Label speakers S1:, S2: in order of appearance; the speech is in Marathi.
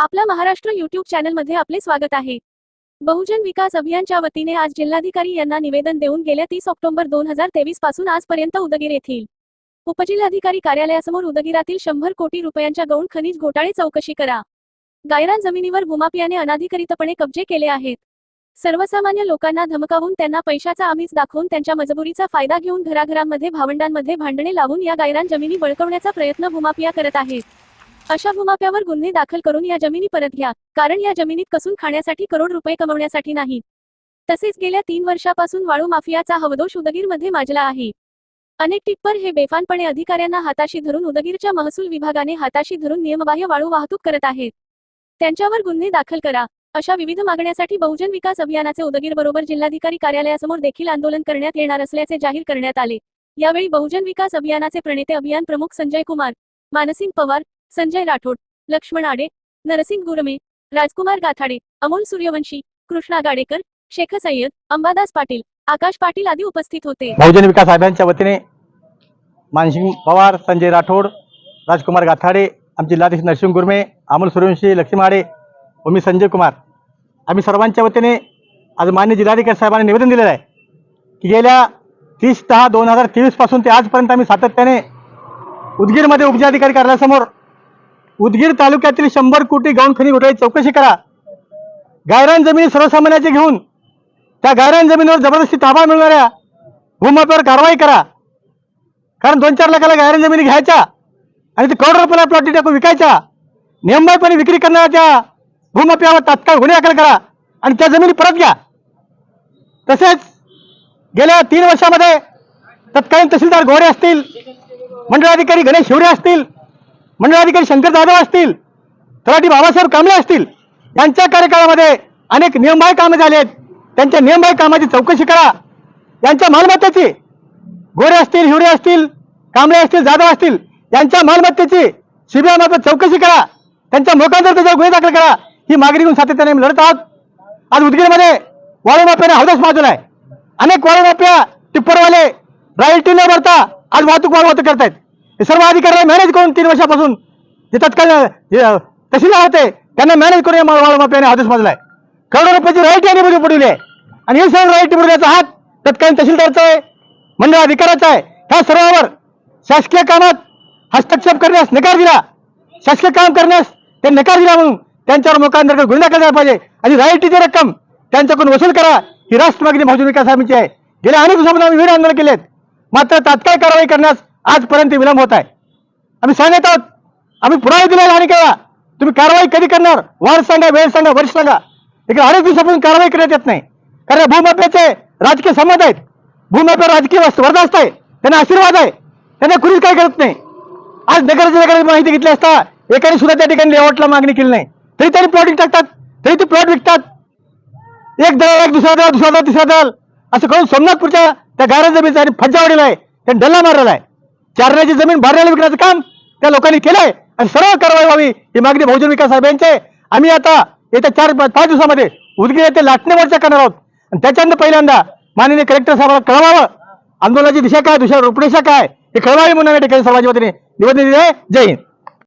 S1: आपला महाराष्ट्र युट्यूब चॅनलमध्ये आपले स्वागत आहे. बहुजन विकास अभियानच्या वतीने आज जिल्हाधिकारी यांना निवेदन देऊन गेल्या तीस ऑक्टोबर दोन हजार तेवीसपासून आजपर्यंत उदगीर येथील उपजिल्हाधिकारी कार्यालयासमोर उदगीरातील शंभर कोटी रुपयांच्या गौण खनिज घोटाळे चौकशी करा. गायरान जमिनीवर भूमापियाने अनाधिकृतपणे कब्जे केले आहेत. सर्वसामान्य लोकांना धमकावून त्यांना पैशाचा आमिष दाखवून त्यांच्या मजबुरीचा फायदा घेऊन घराघरांमध्ये भावंडांमध्ये भांडणे लावून या गायरान जमिनी बळकवण्याचा प्रयत्न भूमापिया करत आहेत. अशा भूमाप्यावर गुन्हे दाखल करून या जमिनी परत घ्या. कारण या जमिनीत कसून खाण्यासाठी करोड रुपये कमवण्यासाठी नाही. तसेच गेल्या तीन वर्षापासून वाळू माफियाचा हवदोष उदगीरमध्ये माजला आहे. अनेक टिप्पर हे बेफानपणे अधिकाऱ्यांना हाताशी धरून उदगीरच्या महसूल विभागाने हाताशी धरून नियमबाह्य वाळू वाहतूक करत आहेत. त्यांच्यावर गुन्हे दाखल करा. अशा विविध मागण्यासाठी बहुजन विकास अभियानाचे उदगीर बरोबर जिल्हाधिकारी कार्यालयासमोर देखील आंदोलन करण्यात येणार असल्याचे जाहीर करण्यात आले. यावेळी बहुजन विकास अभियानाचे प्रणेते अभियान प्रमुख संजय कुमार मानसिंग पवार संजय राठोड लक्ष्मण आडे नरसिंग गुरमे राजकुमार गाथाडे अमोल सूर्यवंशी कृष्णा गाडेकर शेख सय्यद अंबादास पाटील आकाश पाटील आदी उपस्थित होते.
S2: बहुजन विकास अभियानच्या वतीने मानसिंग पवार संजय राठोड राजकुमार गाथाडे आमचे जिल्हाधीश नरसिंग गुरमे अमोल सूर्यवंशी लक्ष्मी आडे व मी संजय कुमार. आम्ही सर्वांच्या वतीने आज मान्य जिल्हाधिकारी साहेबांना निवेदन दिलेलं आहे की गेल्या तीस दहा दोन हजार तेवीसपासून ते आजपर्यंत आम्ही सातत्याने उदगीरमध्ये उपजिल्हाधिकारी कार्यालयासमोर उदगीर तालुक्यातील शंभर कोटी गाऊन खनी घोटाळी चौकशी करा. गायरान जमिनी सर्वसामान्याची घेऊन त्या गायरान जमिनीवर जबरदस्ती ताबा मिळणाऱ्या भूमाप्यावर कारवाई करा. कारण दोन चार लाखाला गायरान जमिनी घ्यायच्या आणि ते करोड रुपयाला प्लॉटी टाकून विकायच्या. नियमबाईपणे विक्री करणाऱ्या त्या भूमाप्यावर तात्काळ गुन्हे दाखल करा आणि त्या जमिनी परत घ्या. तसेच गेल्या तीन वर्षामध्ये तत्कालीन तहसीलदार गोरे असतील मंडळाधिकारी गणेश शिवरे असतील मंडळाधिकारी शंकर जाधव असतील तलाठी बाबासाहेब कांबळे असतील यांच्या कार्यकाळामध्ये अनेक नियमबाह्य कामं झाली आहेत. त्यांच्या नियमबाह्य कामाची चौकशी करा. यांच्या मालमत्तेची गोरे असतील हिवरे असतील कांबळे असतील जाधव असतील यांच्या मालमत्तेची सीबीआयमार्फत चौकशी करा. त्यांच्या मोकांतर त्याच्यावर गुन्हे दाखल करा ही मागणी घेऊन सातत्याने लढत आहोत. आज उदगीरमध्ये वाळू माफियाने हौदास माजवला आहे. अनेक वाळू माफिया टिप्परवाले रॉयल्टी न भरता आज वाहतूक वाळू वाहतूक करतायत. हे सर्व अधिकाऱ्याला मॅनेज करून तीन वर्षापासून जे तत्काळ तहसीलदार होते त्यांना मॅनेज करून या वाळू माफियाने हौदास आहे करोडो रुपयाची रॉयल्टी आणि बघू पडली आहे. आणि हे सर्व रॉयल्टी बुडवण्याचा हात तत्कालीन तहसीलदारचा आहे मंडळ अधिकाऱ्याचा आहे. ह्या सर्वांवर शासकीय कामात हस्तक्षेप करण्यास नकार दिला. शासकीय काम करण्यास ते नकार दिला म्हणून त्यांच्यावर मोकांतर्गत गुन्हे दाखल झाला पाहिजे. आणि रॉयल्टीची रक्कम त्यांच्याकडून वसूल करा ही राष्ट्र मागणी बहुजन विकास आघाडीची आहे. गेल्या अनेक दिवसामध्ये आम्ही विविध आंदोलन केलेत. मात्र तात्काळ कारवाई करण्यास आजपर्यंत विलंब होत आहे. आम्ही सांगत आहोत आम्ही पुरावे दिलेला आणि केला. तुम्ही कारवाई कधी करणार? वार सांगा वेळ सांगा वर्ष सांगा. इकडे अनेक दिवसापासून कारवाई करण्यात येत नाही. कारण भूमाप्याचे राजकीय संबंध आहेत. भूमाप्यावर राजकीय वर्धास्त आहे. त्यांना आशीर्वाद आहे. त्यांना कुणीच काय करत नाही. आज नगराच्या नगराची माहिती घेतली असता एकाने सुद्धा त्या ठिकाणी लेआउटला मागणी केली नाही. तरी त्यांनी प्लॉटिंग टाकतात. तरी ते प्लॉट विकतात. एक दल एक दुसरा दळ दुसरा दल तिसरा दळ असं करून सोमनाथपूरच्या त्या गारा जमीचा आणि फज्जावाडीला आहे. त्यांनी डल्ला मारलेला आहे. चारण्याची जमीन बारण्याला विकण्याचं काम त्या लोकांनी केलंय आणि सर्व कारवाई व्हावी ही मागणी बहुजन विकास अभियानचे आम्ही आता येत्या चार पाच दिवसामध्ये उदगीर येथे लाटणे मोर्चा करणार आहोत. आणि त्याच्यानंतर पहिल्यांदा माननीय कलेक्टर साहेबांना कळवावं. आंदोलनाची दिशा काय दुसऱ्या रूपरेषा काय हे कळवावी म्हणून या ठिकाणी समाजवादीने निवेदन दिले जय हिंद.